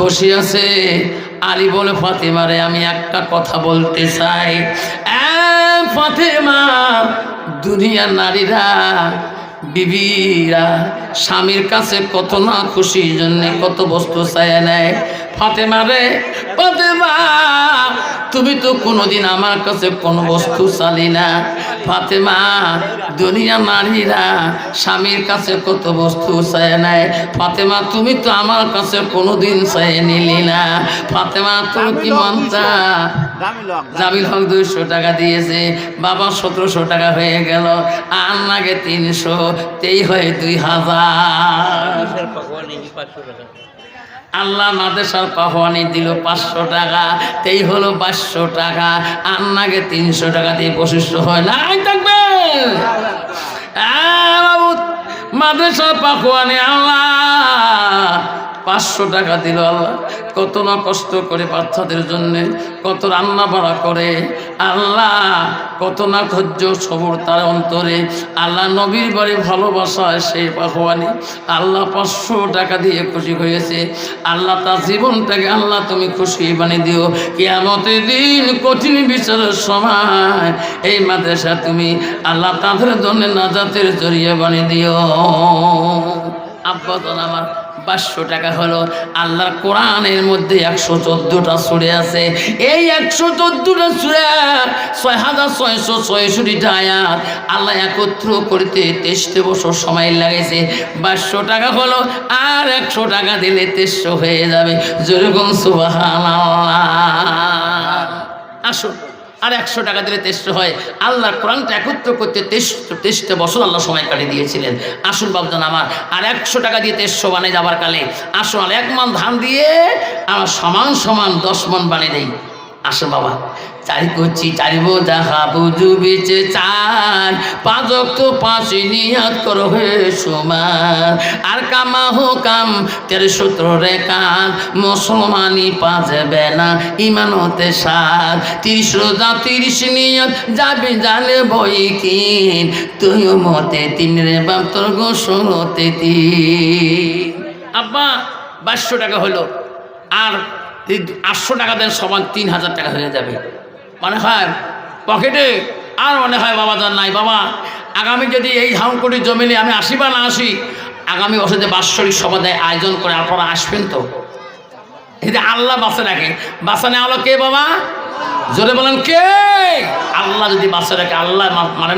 বসে আছে আলী বলে ফাতেমারে আমি একটা কথা বলতে চাই। ফাতেমা দুনিয়ার নারীরা, বিবিরা, স্বামীর কাছে কত না খুশির জন্যে কত বস্তু চায় নেয়। ফাতেমা রে ফাতেমা তুমি তো কোনোদিন আমার কাছে কোনো বস্তু চালি না। ফাতেমা দুনিয়া নারীরা স্বামীর কাছে কত বস্তু চায় নাই। ফাতেমা তুমি তো আমার কাছে কোনোদিন চাই নিলি না। ফাতেমা তুমি কি মনটা জামিল হক দুইশো টাকা দিয়েছে। বাবা সতেরোশো টাকা হয়ে গেল। আর নাগে তিনশো তেই হয় দুই হাজার। আল্লাহ নাদেশার পাহওয়ানি দিল পাঁচশো টাকা, তেই হলো পাঁচশো টাকা, আর নাগে তিনশো টাকা দিয়ে বশিষ্ঠ হয়। না থাকবে। মাদ্রাসা পাখোয়ানি আল্লাহ। পাঁচশো টাকা দিল আল্লাহ। কত না কষ্ট করে বাচ্চাদের জন্য, কত রান্না বাড়া করে। আল্লাহ, কত না ধৈর্য সবর তার অন্তরে। আল্লাহ নবীর বাড়ি ভালোবাসায় সেই পাখওয়ানি আল্লাহ পাঁচশো টাকা দিয়ে খুশি হয়েছে। আল্লাহ তার জীবনটাকে আল্লাহ তুমি খুশি বানিয়ে দিও। কেয়ামতের দিন কঠিন বিচারের সময় এই মাদ্রাসা তুমি আল্লাহ তাদের জন্য নাজাতের জড়িয়ে বানিয়ে দিও। আব্বাদন আমার পাঁচশো টাকা হলো। আল্লাহর কোরআনের মধ্যে একশো চোদ্দোটা সুরে আছে। এই একশো চোদ্দোটা সুরে ছয় হাজার ছয়শো ছয়ষট্টিটা আয়াত আল্লাহ একত্র করতে তেইশতে বছর সময় লাগেছে পাঁচশো টাকা হলো আর একশো টাকা দিলে তেইশশো হয়ে যাবে। যেরকম সুবাহ আসুন। আর একশো টাকা দিলে তেষ্ট হয়। আল্লাহ কোরআনটা একত্র করতে তেষ্ট তেষ্টা বছর আল্লাহ সময় কাটিয়ে দিয়েছিলেন। আসুন বাবজান আমার, আর একশো টাকা দিয়ে তেষ্য বানিয়ে যাবার কালে। আসুন আর এক মান ধান দিয়ে আমার সমান সমান দশ মন বানিয়ে দেই। আসুন বাবা। চারি করছি চারিব যাহা বুঝু বেচে চার পাঁচক তো পাঁচই নিয়াত করো হে সমান আর কামা হো কাম, তেরে সূত্র রে কান মুসলমানি পাঁচবে না ইমানতে সার। তিরিশ রোজা, তিরিশ নিয়ত, যাবে জানে বই কিন। তুই মতে তিন রে বাপ, তোর গোসলতে তিন। আব্বা, বাইশশো টাকা হলো। আর আটশো টাকা দেন সমান তিন হাজার টাকা হয়ে যাবে। মনে হয় পকেটে? আর মনে হয় বাবা যার নাই। বাবা, আগামী যদি এই হাউনকুটি জমিনে আমি আসি বা না আসি, আগামী বছর যে বাৎসরিক সমাধায় আয়োজন করে আপনারা আসবেন তো? এই যে আল্লাহ বাসে রাখে নেওয়া হলো কে বাবা? জোরে বলেন, কে? আল্লাহ যদি বাসা রাখে, আল্লাহ মা- মানে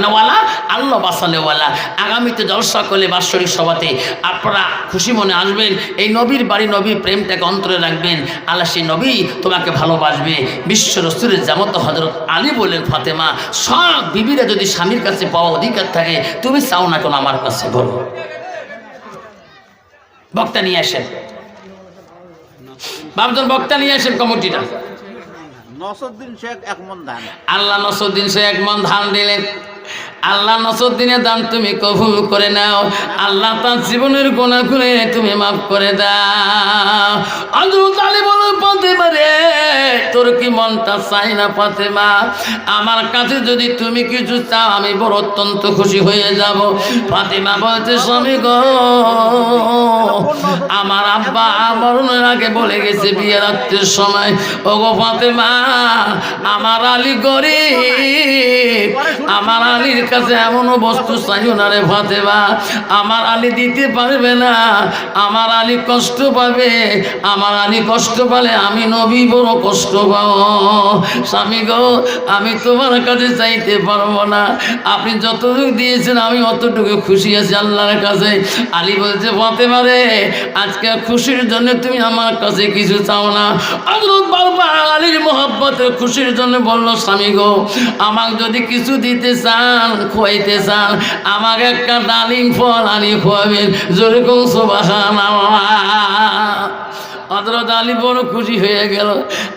আল্লাহ বাসা নেওয়ালা আগামীতে জলসা করলে বাৎসরিক সভাতে আপনারা খুশি মনে আসবেন। এই নবীর বাড়ি, নবীর প্রেমটাকে অন্তরে রাখবেন। আল্লাহ সেই নবী তোমাকে ভালোবাসবে। বিশ্ব রসুলের জামত হজরত আলী বললেন ফাতেমা, সব বিবিরা যদি স্বামীর কাছে পাওয়া অধিকার থাকে, তুমি চাও না কেন আমার কাছে বলো। বক্তা নিয়ে আসেন। বাবজন বক্তা নিয়ে আসেন কমিটিটা। নসরুদ্দিন শেখ এক মন ধান। আল্লাহ নসরুদ্দিন সে এক মন ধান দিলেন। আল্লাহ নসরুদ্দিনের দান তুমি কবুল করে নাও। আল্লাহ তার জীবনের গোনা করে তুমি মাফ করে দাও। পারে, তোর কি মনটা চাই না পাতে মা আমার কাছে যদি তুমি কিছু চাও, আমি বড় অত্যন্ত খুশি হয়ে যাব। ফাতেমা বলছে, স্বামী গো, আমার আব্বা মরণের আগে বলে গেছে বিয়ে রাত্রের সময়। ও গো ফাতেমা, আমার আলী গরিব, আমার আলীর কাছে এমনও বস্তু চাইও না রে ফাতেমা। আমার আলী দিতে পারবে না, আমার আলী কষ্ট পাবে, আমার আলী কষ্ট পালে আমি নবী বড় কষ্ট পাবো। স্বামী গো, আমি তোমার কাছে চাইতে পারব না। আপনি যতটুকু দিয়েছেন, আমি অতটুকু খুশি আছি আল্লাহর কাছে। আলী বলছে, ফাতেমা রে, আজকে খুশির জন্য তুমি আমার কাছে কিছু চাও না। আলীর মোহাব্বতের খুশির জন্য বলল, স্বামী গো, আমাকে যদি কিছু দিতে চান খোয়াইতে চান আমাকে একটা ডালিম ফল আনি খোয়াবেন। যেরকম সোবাহান হজরত আলী বড় খুশি হয়ে গেল।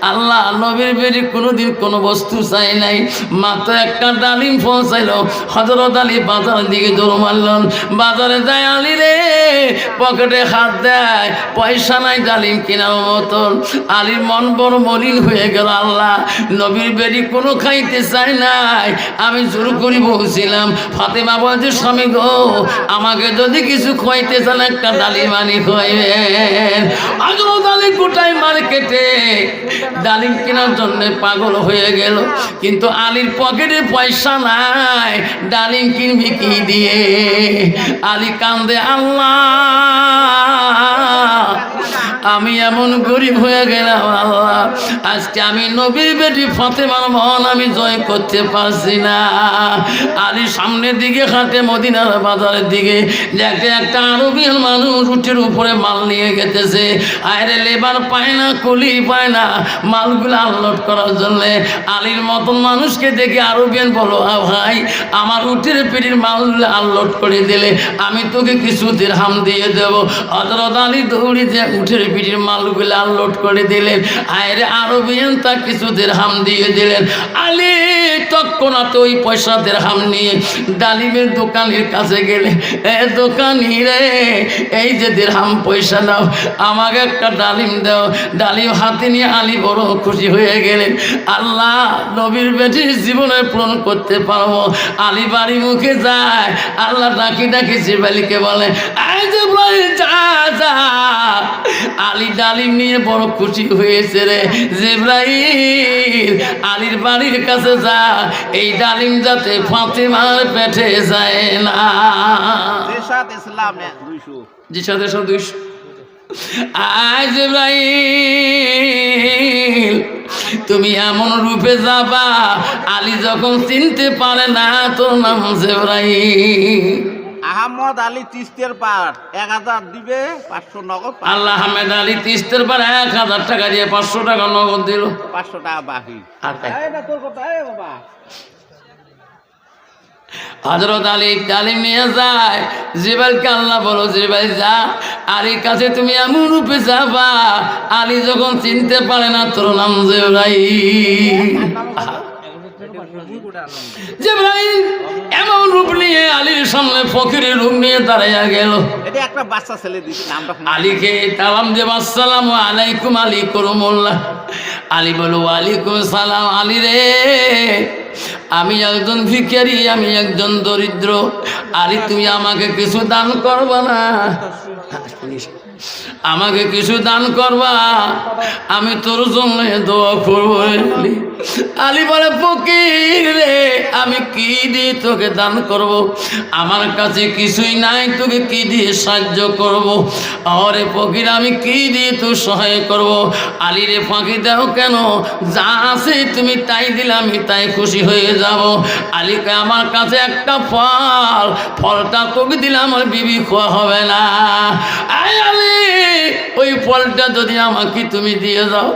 আল্লাহ, নবীর বেরি কোনোদিন কোনো বস্তু চাই নাই। মাত্র একটা ডালিম চাইল। হজরত আলী বাজারের দিকে দৌড় মারলেন। বাজারে যায় আলী রে, পকেটে হাত দেয়, পয়সা নাই ডালিম কেনার মতন। আলীর মন বড় মলিন হয়ে গেল। আল্লাহ, নবীর বেরি কোনো খাইতে চাই নাই। আমি জোর করি বলছিলাম, ফাতেমা বলছে, স্বামী গো, আমাকে যদি কিছু খোয়াইতে চান, একটা ডালিম আনি খোয়াইবেন। হজরত আলী গোটাই মার্কেটে ডালিম কেনার জন্য পাগল হয়ে গেল। কিন্তু আলীর পকেটে পয়সা নাই, ডালিম কিনবি কি দিয়ে? আলী কান্দে, আল্লাহ! আমি এমন গরিব হয়ে গেলাম, আল্লাহ। আজকে আমি নবীর বেটি ফাতেমার মন আমি জয় করতে পারছি না। আলী সামনের দিকে হাঁটে, মদিনার বাজারের দিকে দেখে একটা আরবিয়ান মানুষ উঠের উপরে মাল নিয়ে গেতেছে। আরে, লেবার পায় না, কুলি পায় না, মালগুলো আনলোড করার জন্য আলীর মতন মানুষকে দেখে আরবিয়ান বলো "আ ভাই, আমার উঠের পিঠির মালগুলো আনলোড করে দিলে আমি তোকে কিছু হাম দিয়ে দেবো। হজরত আলী দৌড়ি যে উঠের পিঠির মালগুলো আনলোড করে দিলেন। আয়রে আরবিয়ান তা কিছু হাম দিয়ে দিলেন। আলী তৎক্ষণাৎ ওই পয়সা হাম নিয়ে ডালিমের দোকানের কাছে গেলে এ দোকানি রে এই যে দেড়হাম পয়সা দাও আমাকে একটা ডালিম দাও। ডালিম হাতে নিয়ে আলী বড় খুশি হয়ে গেলেন। আল্লাহ নবীর বেটির জীবনে পূরণ করতে পারব। আলী বাড়ি মুখে যায় আল্লাহ ডাকি ডাকি জিব্রাইলকে বলে "এই জিব্রাইল, যা যা। আলী ডালিম নিয়ে বড় খুশি হয়েছে রে। জিব্রাইল আলীর বাড়ির কাছে যা এই ডালিম যাতে ফাতেমার পেটে যায় না। জি সাথে দুইশো। আজ তুমি এমন রূপে যাবা আলী যখন চিনতে পারে না তোর নাম জেব্রাহিম আহমদ আলী তিস্তের পাঠ এক হাজার দিবে পাঁচশো নগদ আল্লাহ আহমেদ আলী তিস্তের পর এক হাজার টাকা দিয়ে পাঁচশো টাকা নগদ দিল। পাঁচশো টাকা বাকি হজরত আলী ডালিম নিয়ে যায় জিবাইলকে আল্লাহ বলো জিবাইল যা আলীর কাছে তুমি এমন রূপে যাবা আলী যখন চিনতে পারে না তোর নাম জেব্রাহিম জিব্রাইল এমন রূপ নিয়ে আলীর সামনে ফকিরের রূপ নিয়ে দাঁড়াইয়া গেল। এটা একটা বাচ্চা ছেলে দিছি নামটা শুনে। আলীকে তালাম দেব আসসালাম আলাইকুম আলী করুমুল্লাহ। আলী বলো আলাইকুম সালাম আলী রে। আমি একজন ভিখারি, আমি একজন দরিদ্র আলী তুমি আমাকে কিছু দান করবা না আমাকে কিছু দান করবা আমি তোর জন্য দোয়া করব, আলী। বলে রে, আমি কি দিয়ে তোকে দান করব। আমার কাছে কিছুই নাই, তোকে কি দিয়ে সাহায্য করব। আরে ফকির, আমি কি দিয়ে তোর সহায় করব। আলী রে, ফাঁকি দাও কেন যা আছে তুমি তাই দিলে, আমি তাই খুশি হয়ে যাব। আলীকে আমার কাছে একটা ফল। ফলটা তোকে দিলে আমার বিবি খোয়া হবে না। ওই ফলটা যদি আমাকে তুমি দিয়ে দাও,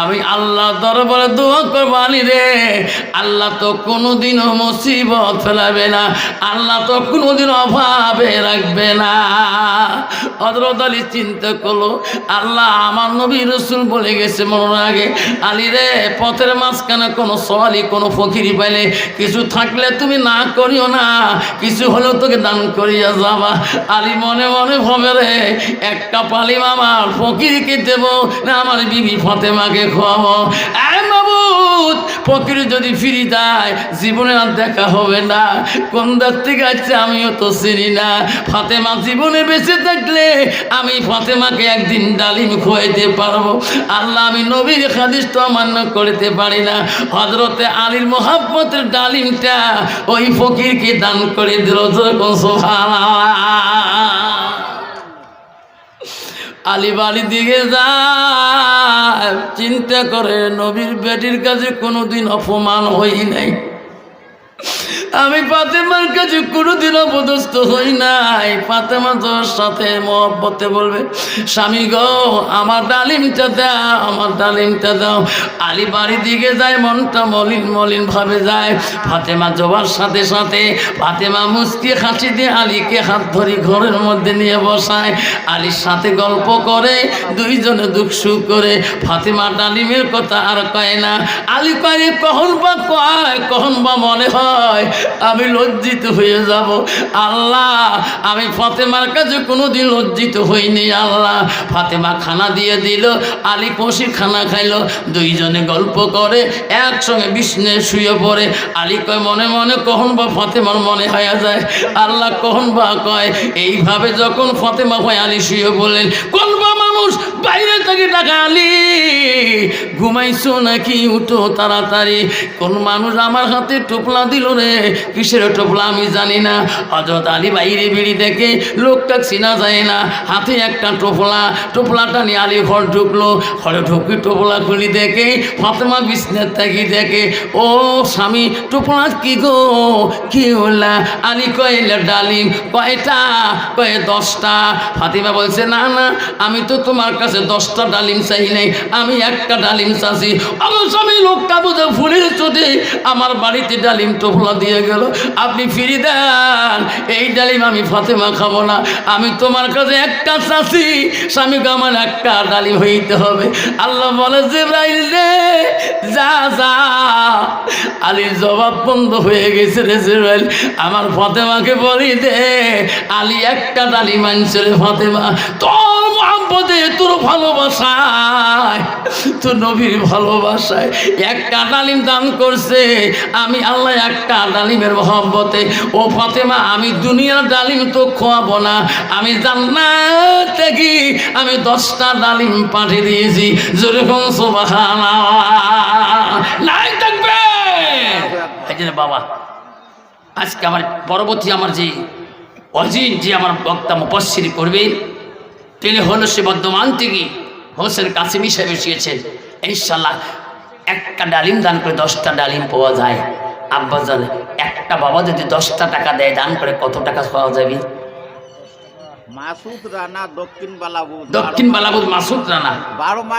আমি আল্লাহ দরবারে দোয়া করব আলী রে। আল্লাহ তো কোনোদিনও মুসিবত ফেলাবে না। আল্লাহ তো কোনোদিন অভাবে রাখবে না। হজরত আলী চিন্তা করল, আল্লাহ আমার নবী রসুল বলে গেছে মনে আগে। আলী রে, পথের মাঝখানে কোনো সওয়ালি কোনো ফকিরি পাইলে কিছু থাকলে তুমি না করিও না, কিছু হলেও তোকে দান করিয়া যাবা। আলি মনে মনে ভাবে রে, একটা পালিম আমার ফকিরকে দেবো না, আমার বিবি ফতেমাকে খাওয়াবো মাবুদ ফকির যদি ফিরি দেয় জীবনে আর দেখা হবে না। কোন দার থেকে আমিও তো চিনি না। ফাতেমা জীবনে বেঁচে থাকলে আমি ফাতেমাকে একদিন ডালিম খোয়াইতে পারব। আল্লাহ, আমি নবীর খাদিস তো অমান্য করতে পারি না। হজরতে আলীর মোহাম্মতের ডালিমটা ওই ফকিরকে দান করে দিল। যখন সোহানা আলী দিকে যায়। চিন্তা করে নবীর বেটির কাছে কোনোদিন অপমান হই নাই। আমি ফাতেমার কাছে কোনোদিন অপদস্থ হই নাই। ফাতেমা তোর সাথে মহব্বতে বলবে, স্বামী গো, আমার ডালিমটা দাও, আমার ডালিমটা দাও। আলী বাড়ি দিকে যায়, মনটা মলিন মলিন ভাবে যায়। ফাতেমা জবার সাথে সাথে ফাতেমা মুস্কি হাসি দিয়ে আলীকে হাত ধরি ঘরের মধ্যে নিয়ে বসায়। আলীর সাথে গল্প করে, দুইজনে দুঃখ সুখ করে। ফাতেমা ডালিমের কথা আর কয় না। আলী কয় কখন বা কয়, কখন বা মনে হয়? আমি লজ্জিত হয়ে যাব। আল্লাহ, আমি ফাতেমার কাছে কোনোদিন লজ্জিত হইনি, আল্লাহ। ফাতেমা খানা দিয়ে দিল, আলী কষি খানা খাইলো, দুইজনে গল্প করে, একসঙ্গে বিষ্ণে শুয়ে পড়ে। আলী কয়, মনে মনে কখন বা ফাতেমার মনে হয়ে যায়? আল্লাহ কখন বা কয়, এইভাবে যখন ফাতেমা হয় আলী শুয়ে বললেন কোন বা মানুষ বাইরে থেকে টাকা আলি, ঘুমাইছো নাকি উঠো তাড়াতাড়ি। কোন মানুষ আমার হাতে টোপলা দিল রে, কিসের টোপলা আমি জানি না। হজরত আলী বাইরে বিড়ি দেখে লোকটা চিনা যায় না, হাতে একটা টোপলা। টোপলাটা নিয়ে আলী ঘর ঢুকলো, ঘরে ঢুকি টোপলা খুলি দেখে, ফাতেমা বিছনের থাকি দেখে, ও স্বামী, টোপলা কি গো? কি হলা? আলী কইলে ডালিম, কয়টা? কয়ে দশটা। ফাতিমা বলছে, না না, আমি তো তোমার কাছে দশটা ডালিম চাই নাই, আমি একটা ডালিম চাচ্ছি আমার স্বামী লোকটা বুঝে ফুলের চোটে, আমার বাড়িতে ডালিম টোপলা দিয়ে গেল। আপনি ফিরি দেন, এই ডালিম আমি ফাতেমা খাব না। আমি তোমার কাছে একটা চাচ্ছি স্বামীকে আমার একটা ডালিম হইতে হবে। আল্লাহ বলে, জিব্রাইল রে, যা যা। আলীর জবাব বন্ধ হয়ে গেছে রে জিব্রাইল। আমার ফাতেমাকে বলি, দে, আলী একটা ডালিম আনছে রে ফাতেমা। তোর মহাব্বতে তোর ভালোবাসায়, তো নবীর ভালোবাসায় একটা ডালিম দান করছে। আমি আল্লাহ একটা ডালিমের মহব্বতে, ও ফাতেমা, আমি দুনিয়ার ডালিম তো খোয়াবো না। আমি জান্নাত থেকে আমি দশটা ডালিম পাঠিয়ে দিয়েছি। যেরকম সোবাহানা থাকবে। বাবা, আজকে আমার পরবর্তী আমার যে অজিন, যে আমার বক্তা মুপশ্রী করবে তিনি হল সে বর্ধমান থেকে হোসেন কাছে হিসেবে এসেছেন। ইনশাল্লাহ একটা ডালিম দান করে দশটা ডালিম পাওয়া যায়। আব্বা জানে একটা বাবা যদি দশটা টাকা দেয় দান করে কত টাকা পাওয়া যাবে? মাসুদ রানা দক্ষিণ বালাবুদ। দক্ষিণ বালাবুদ মাসুদ রানা। বারো মাস